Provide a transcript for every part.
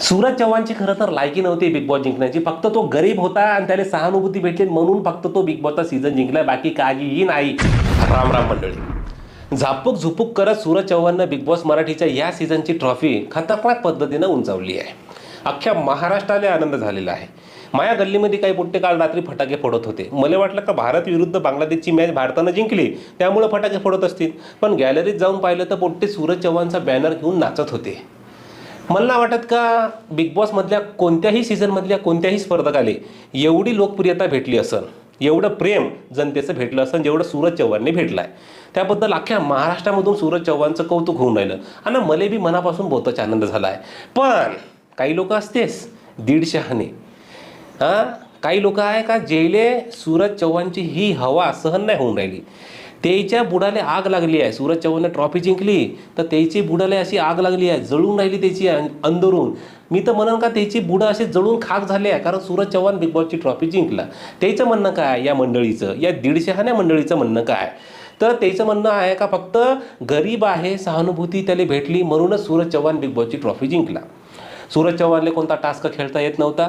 सूरज चव्हाणची खरं तर लायकी नव्हती बिग बॉस जिंकण्याची. फक्त तो गरीब होता आणि त्याला सहानुभूती भेटली म्हणून फक्त तो बिग बॉसचा सीझन जिंकला बाकी काहीही नाही. राम राम मंडळी. झापूक झुपूक करत सूरज चव्हाणनं बिग बॉस मराठीच्या या सीझनची ट्रॉफी खतरनाक पद्धतीनं उंचावली आहे. अख्ख्या महाराष्ट्राला आनंद झालेला आहे. माया गल्लीमध्ये काही पोट्टे काल रात्री फटाके फोडत होते. मला वाटलं का भारत विरुद्ध बांगलादेशची मॅच भारतानं जिंकली त्यामुळे फटाके फोडत असतील. पण गॅलरीत जाऊन पाहिलं तर पोट्टे सूरज चव्हाणचा बॅनर घेऊन नाचत होते. मला नाही वाटत का बिग बॉसमधल्या कोणत्याही सीझनमधल्या कोणत्याही स्पर्धकाले एवढी लोकप्रियता भेटली असन एवढं प्रेम जनतेचं भेटलं असं जेवढं सूरज चव्हाणने भेटलं आहे त्याबद्दल अख्ख्या महाराष्ट्रामधून सूरज चव्हाणचं कौतुक होऊन राहिलं. आणि मले बी मनापासून बहुतच आनंद झाला आहे पण काही लोक असतेच दीडशहाने हां काही लोक आहे का जेले सूरज चव्हाणची ही हवा सहन नाही होऊन राहिली. त्याच्या बुडाला आग लागली आहे. सूरज चव्हाणने ट्रॉफी जिंकली तर त्याची बुडाला अशी आग लागली आहे. जळून राहिली त्याची अंदरून. मी तर म्हणन का त्याची बुडं असे जळून खाक झाले आहे कारण सूरज चव्हाण बिग बॉसची ट्रॉफी जिंकला. त्याचं म्हणणं काय या मंडळीचं? या दीडशे हाण्या मंडळीचं म्हणणं काय तर त्याचं म्हणणं आहे का फक्त गरीब आहे सहानुभूती त्याला भेटली म्हणूनच सूरज चव्हाण बिग बॉसची ट्रॉफी जिंकला. सूरज चव्हाणला कोणता टास्क खेळता येत नव्हता?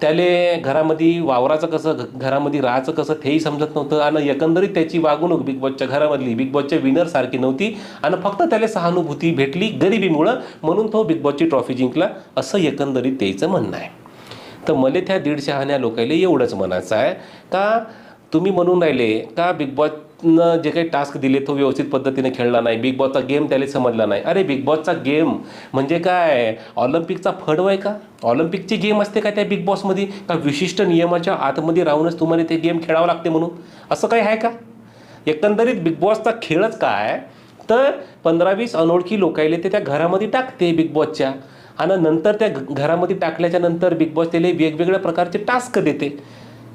त्याले घरामध्ये वावराचं कसं घ- घरामध्ये राहायचं कसं तेही समजत नव्हतं आणि एकंदरीत त्याची वागणूक बिग बॉसच्या घरामधली बिग बॉसच्या विनरसारखी नव्हती आणि फक्त त्याला सहानुभूती भेटली गरिबीमुळं म्हणून तो बिग बॉसची ट्रॉफी जिंकला असं एकंदरीत त्याचं म्हणणं आहे. तर मला त्या दीडशहाण्या लोकायला एवढंच म्हणायचं आहे का तुम्ही म्हणून राहिले का बिग बॉस बॉसनं जे काही टास्क दिले तो व्यवस्थित पद्धतीने खेळला नाही. बिग बॉसचा गेम त्याला समजला नाही. अरे बिग बॉसचा गेम म्हणजे काय? ऑलिम्पिकचा फडव आहे का? ऑलिम्पिकची गेम असते का त्या बिग बॉसमध्ये का विशिष्ट नियमाच्या आतमध्ये राहूनच तुम्हाला ते गेम खेळावं लागते म्हणून? असं काही आहे का? एकंदरीत बिग बॉसचा खेळच काय? तर पंधरा वीस अनोळखी लोकायले ते त्या घरामध्ये टाकते बिग बॉसच्या आणि नंतर त्या घरामध्ये टाकल्याच्या नंतर बिग बॉस त्याला वेगवेगळ्या प्रकारचे टास्क देते.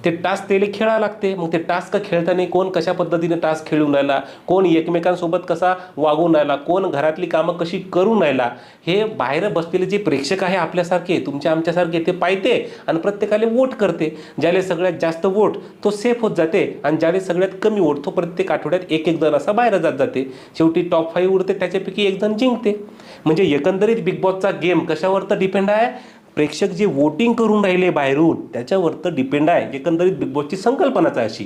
ते टास्क त्याला खेळावं लागते. मग ते टास्क खेळताना कोण कशा पद्धतीने टास्क खेळून राहिला कोण एकमेकांसोबत कसा वागून राहिला कोण घरातली कामं कशी करून राहिला हे बाहेर बसलेले जे प्रेक्षक आहे आपल्यासारखे तुमच्या आमच्यासारखे ते पाहते आणि प्रत्येकाला वोट करते. ज्याला सगळ्यात जास्त वोट तो सेफ होत जाते आणि ज्याला सगळ्यात कमी वोट तो प्रत्येक आठवड्यात एक एक जण असा बाहेर जात जाते. शेवटी टॉप फाईव्ह उरते त्याच्यापैकी एक जण जिंकते. म्हणजे एकंदरीत बिग बॉसचा गेम कशावर तर डिपेंड आहे? प्रेक्षक जे वोटिंग करून राहिले बाहेरून त्याच्यावर तर डिपेंड आहे. एकंदरीत बिग बॉसची संकल्पनाच आहे अशी.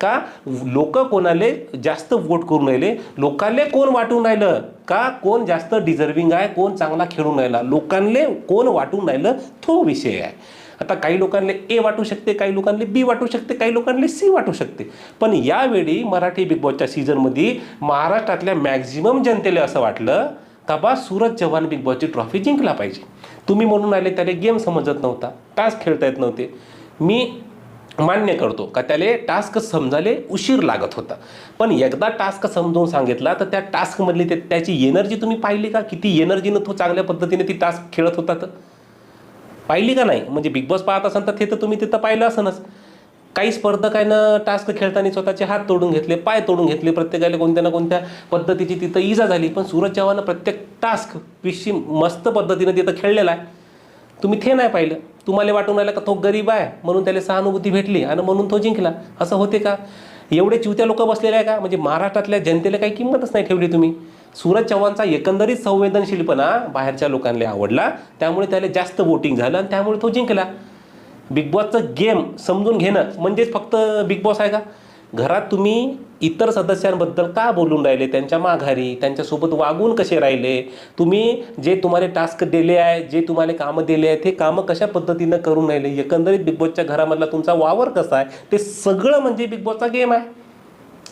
का? लोक कोणाले जास्त वोट करून राहिले? लोकांले कोण वाटून राहिलं? का? कोण जास्त डिझर्विंग आहे? कोण चांगला खेळून राहिला? लोकांले कोण वाटून राहिलं? तो विषय आहे. आता काही लोकांना ए वाटू शकते काही लोकांना बी वाटू शकते काही लोकांना सी वाटू शकते. पण यावेळी मराठी बिग बॉसच्या सीझनमध्ये महाराष्ट्रातल्या मॅक्झिमम जनतेला असं वाटलं का बा सूरज चव्हाण बिग बॉसची ट्रॉफी जिंकला पाहिजे. तुम्ही म्हणून आले त्याला गेम समजत नव्हता. टास्क खेळता येत नव्हते. मी मान्य करतो का त्याला टास्क समजायला उशीर लागत होता. पण एकदा टास्क समजावून सांगितला तर त्या टास्कमधली ते त्याची एनर्जी तुम्ही पाहिली का? किती एनर्जीनं तो चांगल्या पद्धतीने ती टास्क खेळत होता तर? पाहिली का नाही? म्हणजे बिग बॉस पाहत असाल तर ते तर तुम्ही तिथं पाहिलं असनच काही स्पर्धकांना टास्क खेळताना स्वतःचे हात तोडून घेतले पाय तोडून घेतले प्रत्येकाला कोणत्या ना कोणत्या पद्धतीची तिथं इजा झाली. पण सूरज चव्हाणनं प्रत्येक टास्क पिशी मस्त पद्धतीनं तिथं खेळलेला आहे. तुम्ही ते नाही पाहिलं. तुम्हाला वाटून आलं का तो गरीब आहे म्हणून त्याला सहानुभूती भेटली आणि म्हणून तो जिंकला. असं होते का? एवढे चिवत्या लोक बसलेले आहे का? म्हणजे महाराष्ट्रातल्या जनतेला काही किंमतच नाही ठेवली तुम्ही. सूरज चव्हाणचा एकंदरीत संवेदनशीलपणा बाहेरच्या लोकांना आवडला. त्यामुळे त्याला जास्त वोटिंग झालं आणि त्यामुळे तो जिंकला. बिग बॉसचं गेम समजून घेणं म्हणजेच फक्त बिग बॉस आहे का? घरात तुम्ही इतर सदस्यांबद्दल का बोलून राहिले? त्यांच्या माघारी त्यांच्यासोबत वागून कसे राहिले? तुम्ही जे तुम्हाला टास्क दिले आहे जे तुम्हाला कामं दिले आहेत ते कामं कशा पद्धतीनं करून राहिले? एकंदरीत बिग बॉसच्या घरामधला तुमचा वावर कसा आहे? ते सगळं म्हणजे बिग बॉसचा गेम आहे.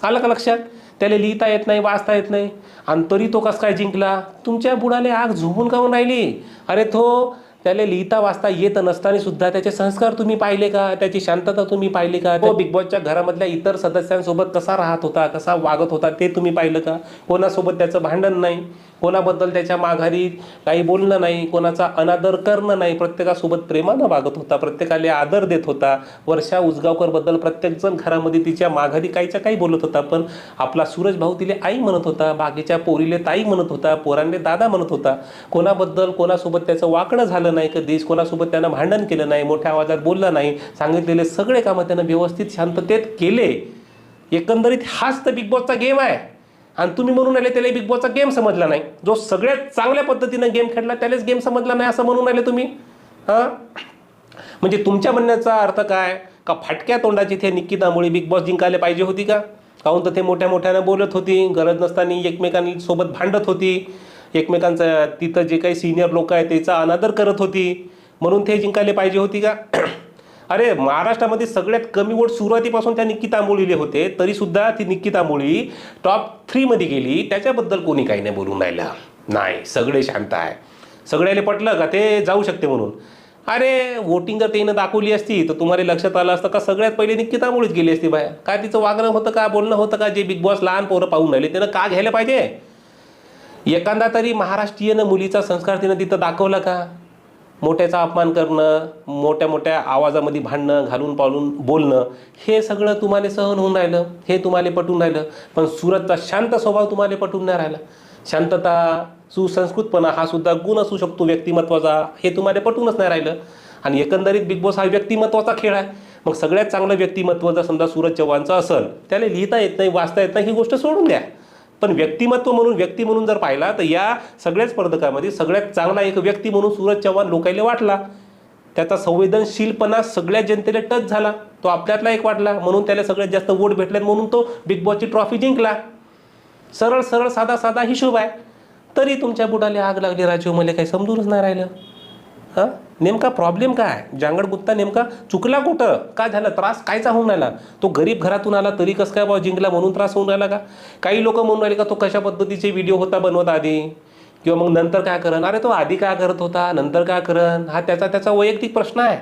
आलं का लक्षात? त्याला लिहिता येत नाही वाचता येत नाही. आणि तरी तो कसा काय जिंकला? तुमच्या बुडाले आग झोपून काऊन राहिली? अरे तो त्याला लिहिता वाचता येत नसताना सुद्धा त्याचे संस्कार तुम्ही पाहिले का? त्याची शांतता तुम्ही पाहिली का? तो बिग बॉसच्या घरामधल्या इतर सदस्यांसोबत कसा राहत होता? कसा वागत होता? ते तुम्ही पाहिलं का? कोणासोबत त्याचं भांडण नाही? कोणाबद्दल त्याच्या माघारी काही बोलणं नाही कोणाचा अनादर करणं नाही प्रत्येकासोबत प्रेमानं वागत होता प्रत्येकाला आदर देत होता. वर्षा उजगावकरबद्दल प्रत्येकजण घरामध्ये तिच्या माघारी काहीच्या काही बोलत होता पण आपला सूरज भाऊ तिले आई म्हणत होता बाकीच्या पोरीले ताई म्हणत होता पोरांले दादा म्हणत होता. कोणाबद्दल कोणासोबत त्याचं वाकडं झालं नाही कधीच कोणासोबत त्यानं भांडण केलं नाही मोठ्या आवाजात बोललं नाही सांगितलेले सगळे कामं त्यानं व्यवस्थित शांततेत केले. एकंदरीत हाच तर बिग बॉसचा गेम आहे. आणि तुम्ही म्हणून आले त्याला बिग बॉसचा गेम समजला नाही. जो सगळ्यात चांगल्या पद्धतीनं गेम खेळला त्यालाच गेम समजला नाही असं म्हणून आले तुम्ही. हां? म्हणजे तुमच्या म्हणण्याचा अर्थ काय? का फाटक्या तोंडाची ते निकितामुळे बिग बॉस जिंकायला पाहिजे होती का? काहून तर ते मोठ्या मोठ्यानं बोलत होती गरज नसताना एकमेकांसोबत भांडत होती. एकमेकांचं तिथं जे काही सिनियर लोक आहेत त्याचा अनादर करत होती. म्हणून ते जिंकायला पाहिजे होती का? अरे महाराष्ट्रामध्ये सगळ्यात कमी वोट सुरुवातीपासून त्या निकिता आंबोळीले होते तरीसुद्धा ती निकिता आंबोळी टॉप थ्रीमध्ये गेली. त्याच्याबद्दल कोणी काही नाही बोलून राहिलं. नाही सगळे शांत आहे. सगळ्याला पटलं का ते जाऊ शकते म्हणून. अरे वोटिंग जर त्यानं दाखवली असती तर तुम्हाला लक्षात आलं असतं का सगळ्यात पहिले निक्की तांबोळीच गेली असती बाया. काय तिचं वागणं होतं का बोलणं होतं का जे बिग बॉस लहान पोरं पाहून राहिले त्यानं का घ्यायला पाहिजे? एखादा तरी महाराष्ट्रीयन मुलीचा संस्कार तिनं तिथं दाखवला का? मोठ्याचा अपमान करणं मोठ्या मोठ्या आवाजामध्ये भांडणं घालून पालून बोलणं हे सगळं तुम्हाला सहन होऊन राहिलं हे तुम्हाला पटून राहिलं पण सुरतचा शांत स्वभाव तुम्हाला पटून नाही राहिला. शांतता सुसंस्कृतपणा हा सुद्धा गुण असू शकतो व्यक्तिमत्वाचा हे तुम्हाला पटूनच नाही राहिलं. आणि एकंदरीत बिग बॉस हा व्यक्तिमत्वाचा खेळ आहे. मग सगळ्यात चांगलं व्यक्तिमत्व जर समजा सूरज चव्हाणचं असेल त्याला लिहिता येत नाही वाचता येत नाही ही गोष्ट सोडून द्या. पण व्यक्तिमत्व म्हणून व्यक्ती म्हणून जर पाहिला तर या सगळ्याच स्पर्धकामध्ये सगळ्यात चांगला एक व्यक्ती म्हणून सूरज चव्हाण लोकायला वाटला. त्याचा संवेदनशीलपणा सगळ्या जनतेला टच झाला. तो आपल्यातला एक वाटला. म्हणून त्याला सगळ्यात जास्त वोट भेटले म्हणून तो बिग बॉसची ट्रॉफी जिंकला. सरळ सरळ साधा साधा हिशोब आहे. तरी तुमच्या बुडाला आग लागली राजीव मला काही समजूनच नाही राहिलं. हां? नेमका प्रॉब्लेम काय? जांगड गुत्ता नेमका चुकला कुठं? काय झालं? त्रास कायचा होऊन राहिला? तो गरीब घरातून आला तरी कसं काय बाबा जिंकला? म्हणून त्रास होऊन राहिला का? काही लोक म्हणून राहिले का तो कशा पद्धतीचे व्हिडिओ होता बनवत आधी? किंवा मग नंतर काय करण अरे तो आधी काय करत होता? नंतर काय करण हा त्याचा त्याचा वैयक्तिक प्रश्न आहे.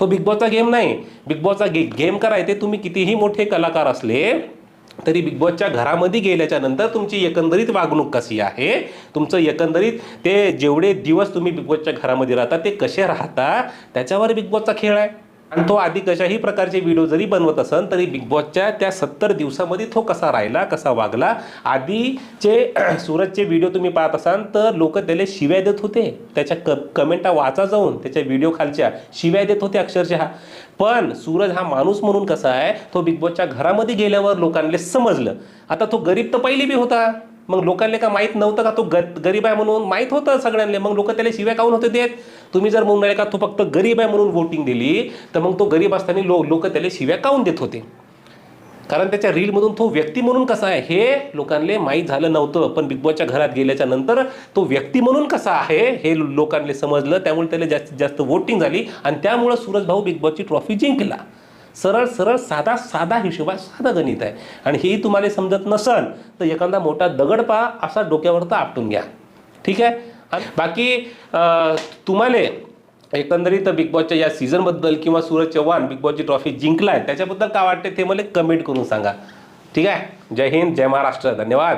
तो बिग बॉसचा गेम नाही. बिग बॉसचा गे गेम करायचे तुम्ही कितीही मोठे कलाकार असले तरी बिग बॉसच्या घरामध्ये गेल्याच्यानंतर तुमची एकंदरीत वागणूक कशी आहे? तुमचं एकंदरीत ते जेवढे दिवस तुम्ही बिग बॉसच्या घरामध्ये राहता ते कसे राहता? त्याच्यावर बिग बॉसचा खेळ आहे. आणि तो आधी कशाही प्रकारचे व्हिडिओ जरी बनवत असेल तरी बिग बॉसच्या त्या सत्तर दिवसामध्ये तो कसा राहिला कसा वागला? आधीचे सूरजचे व्हिडिओ तुम्ही पाहत असाल तर लोक त्याला शिव्या देत होते. त्याच्या क कमेंटा वाचा जाऊन त्याच्या व्हिडिओ खालच्या शिव्या देत होते अक्षरशः. पण सूरज हा माणूस म्हणून कसा आहे तो बिग बॉसच्या घरामध्ये गेल्यावर लोकांना समजलं. आता तो गरीब तर पहिली बी होता. मग लोकांना का माहीत नव्हतं का तो ग गरीब आहे म्हणून? माहीत होतं सगळ्यांना मग लोक त्याला शिव्या काऊन होते देत? तुम्ही जर म्हणणार का तो फक्त गरीब आहे म्हणून वोटिंग दिली तर मग तो गरीब असताना लो लोक त्याला शिव्या काऊन देत होते? कारण त्याच्या रीलमधून तो व्यक्ती म्हणून कसा आहे हे लोकांना माहीत झालं नव्हतं. पण बिग बॉसच्या घरात गेल्याच्यानंतर तो व्यक्ती म्हणून कसा आहे हे लोकांना समजलं. त्यामुळे त्याला जास्तीत जास्त वोटिंग झाली आणि त्यामुळं सूरज भाऊ बिग बॉसची ट्रॉफी जिंकला. सरळ सरळ साधा साधा हिशोब आहे साधा गणित आहे. आणि हेही तुम्हाला समजत नसल तर एखादा मोठा दगड पहा असा डोक्यावर तर आपटून घ्या. ठीक आहे? आणि बाकी तुम्हाला एकंदरीत बिग बॉसच्या या सीझनबद्दल किंवा सूरज चव्हाण बिग बॉसची ट्रॉफी जिंकलाय त्याच्याबद्दल काय वाटते ते मला कमेंट करून सांगा. ठीक आहे? जय हिंद जय महाराष्ट्र. धन्यवाद.